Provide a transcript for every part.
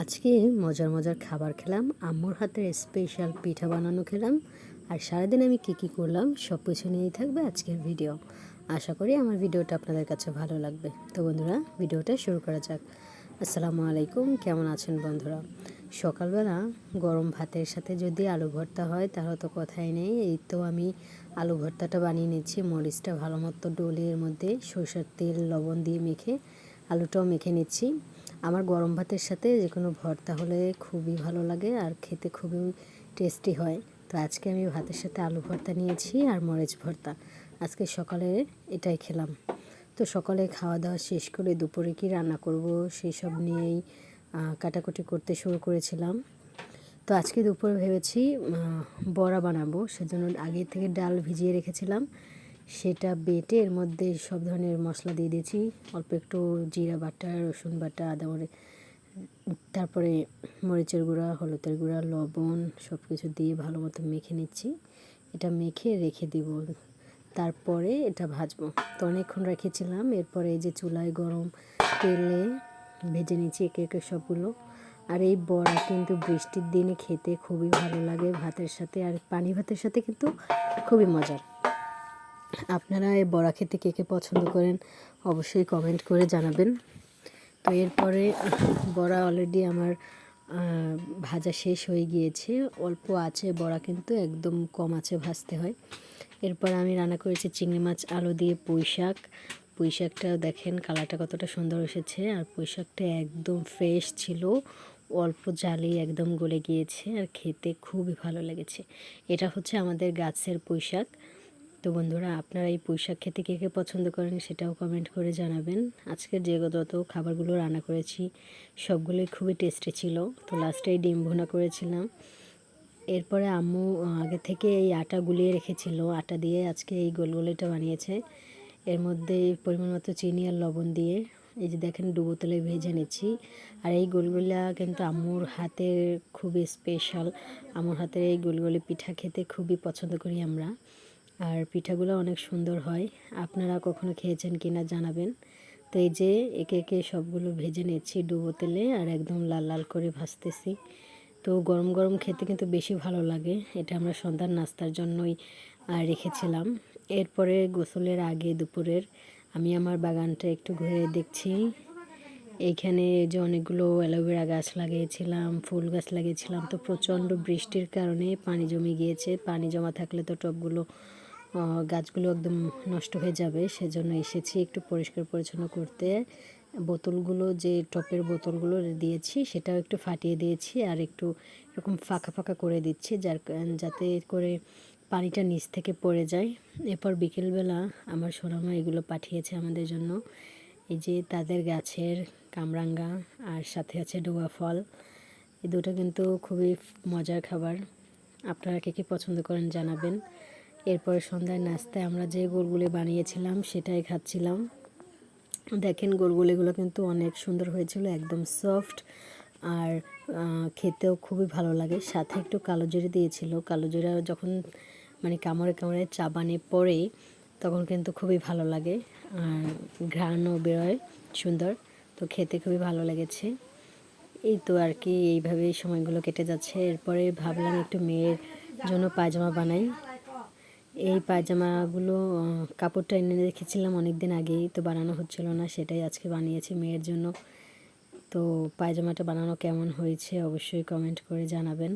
আজকে মজার মজার খাবার খেলাম, আম্মুর হাতের স্পেশাল পিঠা বানানো খেলাম, আর সারাদিন আমি কী কী করলাম সব কিছু নিয়েই থাকবে আজকের ভিডিও আশা করি আমার ভিডিওটা আপনাদের কাছে ভালো লাগবে। তো বন্ধুরা ভিডিওটা শুরু করা যাক। আসসালামু আলাইকুম, কেমন আছেন বন্ধুরা? সকালবেলা গরম ভাতের সাথে যদি আলু ভর্তা হয়, তাহলে তো কথাই নেই। এই তো আমি আলু ভর্তাটা বানিয়ে নিচ্ছি, মরিচটা ভালো মতো ডোলের মধ্যে সরষের তেল, লবণ দিয়ে মেখে আলুটাও মেখে নিচ্ছি। আমার গরম ভাতের সাথে যে কোনো ভর্তা হলে খুবই ভালো লাগে আর খেতে খুবই টেস্টি হয়। তো আজকে আমি ভাতের সাথে আলু ভর্তা নিয়েছি আর মরিচ ভর্তা। আজকে সকালে এটাই খেলাম। তো সকালে খাওয়া দাওয়া শেষ করে দুপুরে কি রান্না করব সেই সব নিয়েই কাটাকুটি করতে শুরু করেছিলাম। তো আজকে দুপুরে ভেবেছি বড়া বানাবো। সেজন্য আগে থেকে ডাল ভিজিয়ে রেখেছিলাম। সেটা বেটে এর মধ্যে সব ধরনের মশলা দিয়ে দিয়েছি। অল্প একটু জিরা বাটা, রসুন বাটা, আদা মরে তারপরে মরিচের গুঁড়া, হলুদের গুঁড়া, লবণ সব কিছু দিয়ে ভালো মতো মেখে নিচ্ছি। এটা মেখে রেখে দিব। তারপরে এটা ভাজবো। তো অনেকক্ষণ রেখেছিলাম। এরপরে এই যে চুলায় গরম তেলে ভেজে নিচ্ছি একে একে সবগুলো। আর এই বড়া কিন্তু বৃষ্টির দিনে খেতে খুবই ভালো লাগে ভাতের সাথে। আর পানি ভাতের সাথে কিন্তু খুবই মজার। আপনারা এই বড়া খেতে কে কে পছন্দ করেন অবশ্যই কমেন্ট করে জানাবেন। তো এরপরে বড়া অলরেডি আমার ভাজা শেষ হয়ে গিয়েছে। অল্প আছে বড়া কিন্তু, একদম কম আছে ভাজতে হয়। এরপর আমি রান্না করেছি চিংড়ি মাছ, আলু দিয়ে পুঁই শাক। পুঁই শাকটা দেখেন কালারটা কতটা সুন্দর এসেছে। আর পুঁই শাকটা একদম ফ্রেশ ছিল, অল্প জালেই একদম গলে গিয়েছে। আর খেতে খুবই ভালো লেগেছে। এটা হচ্ছে আমাদের গাছের পুঁই শাক। তো বন্ধুরা, আপনারা এই পুঁইশাক খেতে কে কে পছন্দ করেন সেটাও কমেন্ট করে জানাবেন। আজকের যে যত খাবারগুলো রান্না করেছি, সবগুলোই খুবই টেস্টি ছিল। তো লাস্টে ডিম ভুনা করেছিলাম। এরপরে আম্মু আগে থেকে এই আটা গুলিয়ে রেখেছিল। আটা দিয়ে আজকে এই গোলগোলিটা বানিয়েছে। এর মধ্যে পরিমাণ মতো চিনি আর লবণ দিয়ে এই যে দেখেন ডুবো তেলে ভেজে নিচ্ছি। আর এই গোলগুলা কিন্তু আম্মুর হাতের খুবই স্পেশাল আম্মুর হাতের এই গোলগলি পিঠা খেতে খুবই পছন্দ করি আমরা। আর পিঠাগুলো অনেক সুন্দর হয়। আপনারা কখনো খেয়েছেন কি না জানাবেন। তো এই যে একে একে সবগুলো ভেজে নিচ্ছি ডুবো তেলে আর একদম লাল লাল করে ভাজতেছি। তো গরম গরম খেতে কিন্তু বেশি ভালো লাগে। এটা আমরা সন্ধ্যার নাস্তার জন্যই রেখেছিলাম। এরপরে গোসলের আগে দুপুরের আমি আমার বাগানটা একটু ঘুরে দেখছি। এইখানে যে অনেকগুলো অ্যালোভেরা গাছ লাগিয়েছিলাম, ফুল গাছ লাগিয়েছিলাম। তো প্রচণ্ড বৃষ্টির কারণে পানি জমে গিয়েছে। পানি জমা থাকলে তো টবগুলো গাছগুলো একদম নষ্ট হয়ে যাবে, সেজন্য এসেছি একটু পরিষ্কার পরিচ্ছন্ন করতে। বোতলগুলো যে টপের বোতলগুলো দিয়েছি, সেটাও একটু ফাটিয়ে দিয়েছি আর একটু এরকম ফাঁকা ফাঁকা করে দিচ্ছি যার যাতে করে পানিটা নিচ থেকে পড়ে যায়। এরপর বিকেলবেলা আমার সোনামা এগুলো পাঠিয়েছে আমাদের জন্য। এই যে তাদের গাছের কামরাঙ্গা আর সাথে আছে ডোয়া ফল। এই দুটো কিন্তু খুবই মজার খাবার। আপনারা কে কী পছন্দ করেন জানাবেন। এরপর সন্ধ্যায় নাস্তায় আমরা যে গোলগুলি বানিয়েছিলাম সেটাই খাচ্ছিলাম। দেখেন গোলগুলিগুলো কিন্তু অনেক সুন্দর হয়েছিল, একদম সফট আর খেতেও খুবই ভালো লাগে। সাথে একটু কালো জিরে দিয়েছিল। কালো জিরা যখন মানে কামড়ে কামড়ে চা চাবানে পড়ে তখন কিন্তু খুবই ভালো লাগে আর ঘ্রাণও বেরোয় সুন্দর, তো খেতে খুবই ভালো লেগেছে। এই তো আর কি, এইভাবেই সময়গুলো কেটে যাচ্ছে। এরপরে ভাবলাম একটু মেয়ের জন্য পায়জামা বানাই। এই পায়জামাগুলো কাপড়টা এনে রেখেছিলাম অনেক দিন আগেই, তো বানানো হচ্ছিল না, সেটাই আজকে বানিয়েছি মেয়ের জন্য। তো পায়জামাটা বানানো কেমন হয়েছে অবশ্যই কমেন্ট করে জানাবেন।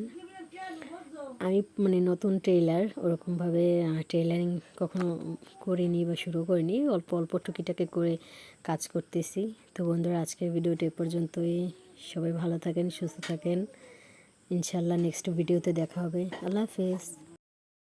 আমি মানে নতুন ট্রেলার ওরকমভাবে টেলারিং কখনো করিনি বা শুরু করিনি, অল্প অল্প টুকিটাকে করে কাজ করতেছি। তো বন্ধুরা, আজকের ভিডিওটা এ পর্যন্তই। সবাই ভালো থাকেন, সুস্থ থাকেন। ইনশাল্লাহ নেক্সট ভিডিওতে দেখা হবে। আল্লাহ হাফেজ।